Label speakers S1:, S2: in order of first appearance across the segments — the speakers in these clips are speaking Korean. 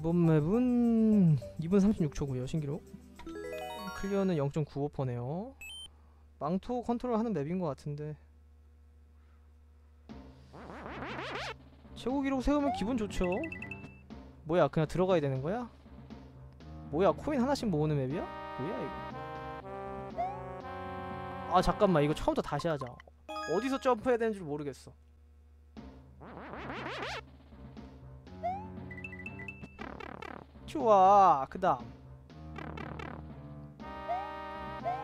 S1: 이번 맵은 2분 36초고요 신기록. 클리어는 0.95%네요. 망토 컨트롤하는 맵인 것 같은데. 최고 기록 세우면 기분 좋죠? 뭐야 그냥 들어가야 되는 거야? 뭐야 코인 하나씩 모으는 맵이야? 뭐야 이거? 아 잠깐만 이거 처음부터 다시 하자. 어디서 점프해야 되는지 모르겠어 좋아 그 다음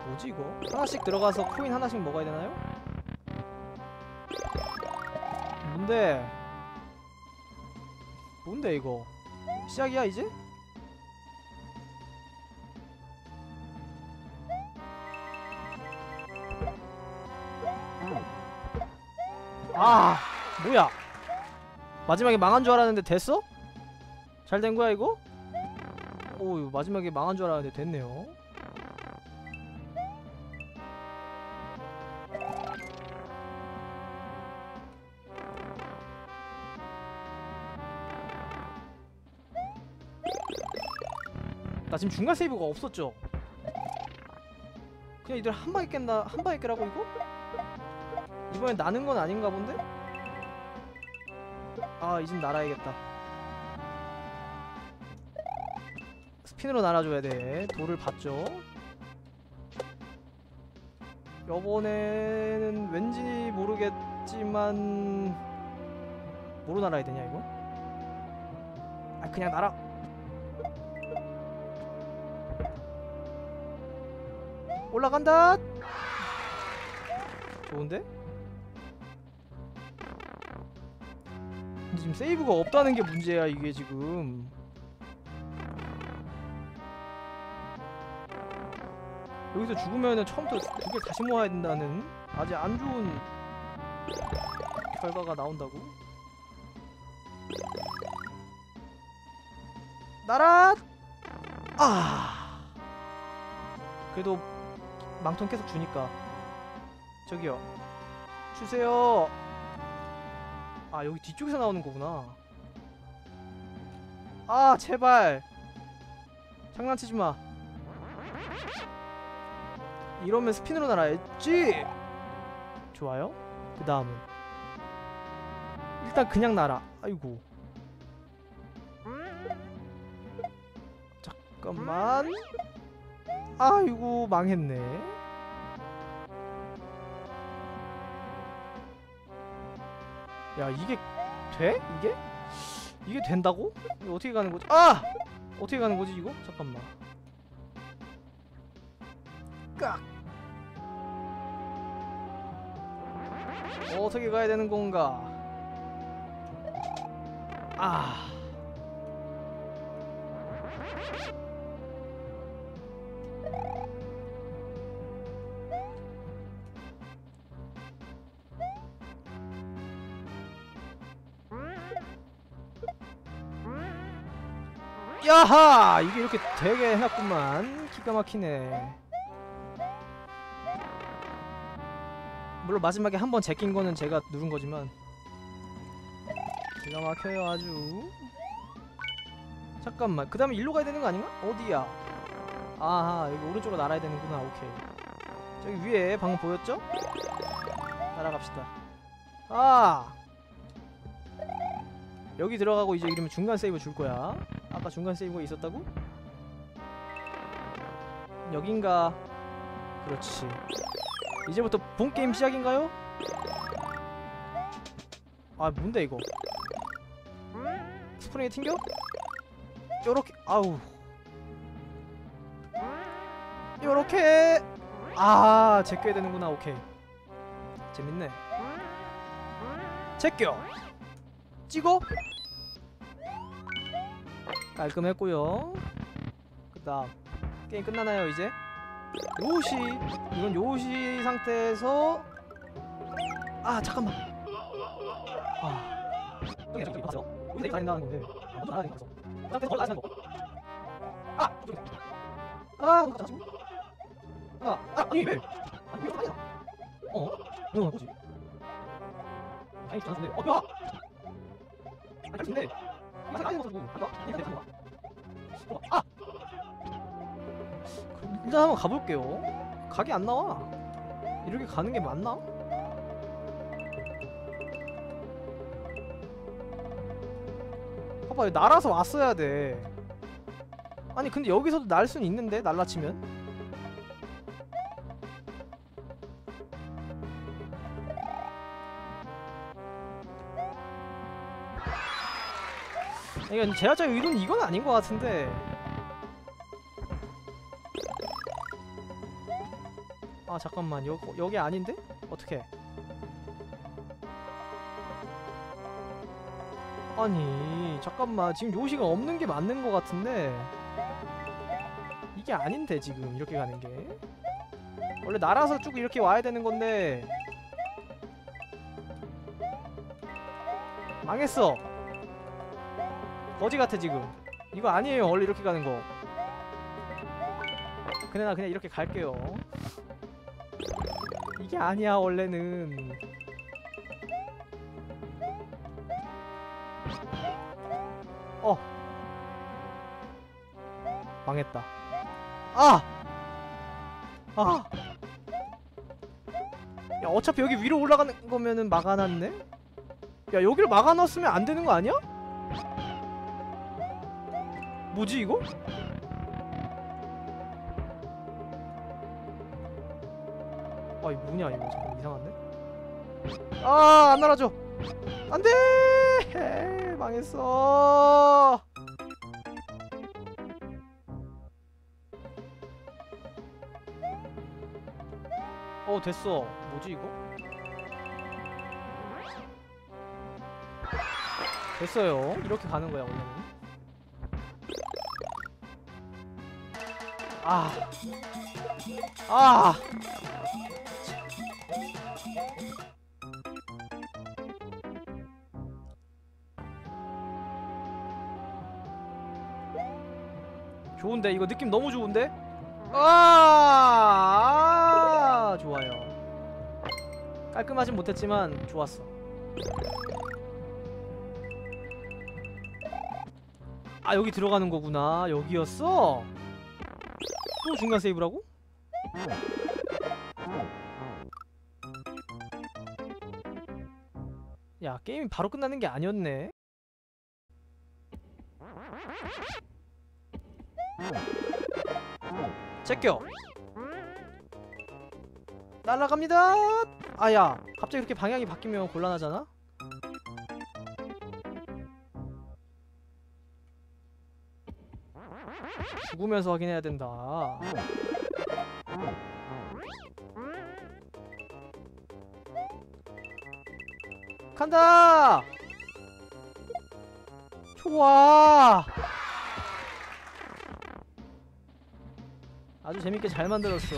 S1: 뭐지 이거? 하나씩 들어가서 코인 하나씩 먹어야 되나요? 뭔데? 뭔데 이거? 시작이야 이제? 아 뭐야 마지막에 망한 줄 알았는데 됐어? 잘 된 거야 이거? 오 마지막에 망한 줄 알았는데 됐네요 나 지금 중간 세이브가 없었죠? 그냥 이들 한 방에 깼나 한 방에 깨라고 이거? 이번엔 나는 건 아닌가 본데? 아 이젠 날아야겠다 스핀으로 날아줘야 돼. 돌을 봤죠? 이번에는 왠지 모르겠지만 뭐로 날아야 되냐 이거? 아 그냥 날아. 올라간다! 좋은데? 근데 지금 세이브가 없다는 게 문제야 이게 지금 여기서 죽으면은 처음부터 두 개 다시 모아야 된다는 아주 안 좋은 결과가 나온다고? 나라! 아! 그래도 망통 계속 주니까 저기요 주세요 아 여기 뒤쪽에서 나오는 거구나 아 제발 장난치지 마 이러면 스핀으로 날아야지 좋아요 그 다음은 일단 그냥 날아 아이고 잠깐만 아이고 망했네 야 이게 돼? 이게? 이게 된다고? 이거 어떻게 가는 거지? 아! 어떻게 가는 거지 이거? 잠깐만 깍! 어떻게 가야 되는 건가? 아 야하! 이게 이렇게 되게 해놨구만 기가 막히네 물론 마지막에 한 번 제낀 거는 제가 누른 거지만. 기가 막혀요 아주. 잠깐만. 그 다음에 일로 가야 되는 거 아닌가? 어디야? 아하 여기 오른쪽으로 날아야 되는구나. 오케이. 저기 위에 방금 보였죠? 날아갑시다. 아! 여기 들어가고 이제 이러면 중간 세이브 줄 거야. 아까 중간 세이브가 있었다고? 여긴가? 그렇지 이제부터 본 게임 시작인가요? 아 뭔데 이거? 스프링에 튕겨? 요렇게 아우. 요렇게. 아 제껴야 되는구나. 오케이. 재밌네. 제껴. 찍어. 깔끔했고요. 그 다음 게임 끝나나요 이제? 요시 이건 요시 상태에서 아 잠깐만 아 저기 저기 봤어 우리 다 된다는 건데 아무도 안 하는 거서 상태에서 걸로 하는 거 아! 아! 그거 자주 아! 아! 아니 왜? 아니 왜 아니야 어? 너무 나쁘지 아니 괜찮은데 어 야! 아니 근데 이거 아니 거서 뭐 이거 이거 내가 일단 한번 가볼게요. 각이 안 나와. 이렇게 가는 게 맞나? 봐봐 날아서 왔어야 돼. 아니 근데 여기서도 날 수는 있는데 날라치면? 이건 제작자의 의도는 이건 아닌 것 같은데 아 잠깐만. 여, 여기 아닌데? 어떻게 아니 잠깐만. 지금 요시가 없는 게 맞는 것 같은데. 이게 아닌데 지금 이렇게 가는 게. 원래 날아서 쭉 이렇게 와야 되는 건데. 망했어. 거지 같아 지금. 이거 아니에요 원래 이렇게 가는 거. 그래 나 그냥 이렇게 갈게요 이게 아니야 원래는 어 망했다 아! 아! 야 어차피 여기 위로 올라가는 거면은 막아놨네? 야 여기를 막아놨으면 안 되는 거 아니야? 뭐지 이거? 아 이거 뭐냐 이거 잠깐 이상한데? 아 안 날아줘. 안돼! 망했어. 어 됐어. 뭐지 이거? 됐어요. 이렇게 가는 거야 원래는 아. 아. 좋은데 이거 느낌 너무 좋은데? 아, 아 좋아요. 깔끔하진 못했지만 좋았어. 아 여기 들어가는 거구나. 여기였어. 또 중간 세이브라고? 야 게임이 바로 끝나는 게 아니었네. 제껴. 날아갑니다. 아야. 갑자기 이렇게 방향이 바뀌면 곤란하잖아 죽으면서 확인해야 된다 간다! 좋아! 아주 재밌게 잘 만들었어.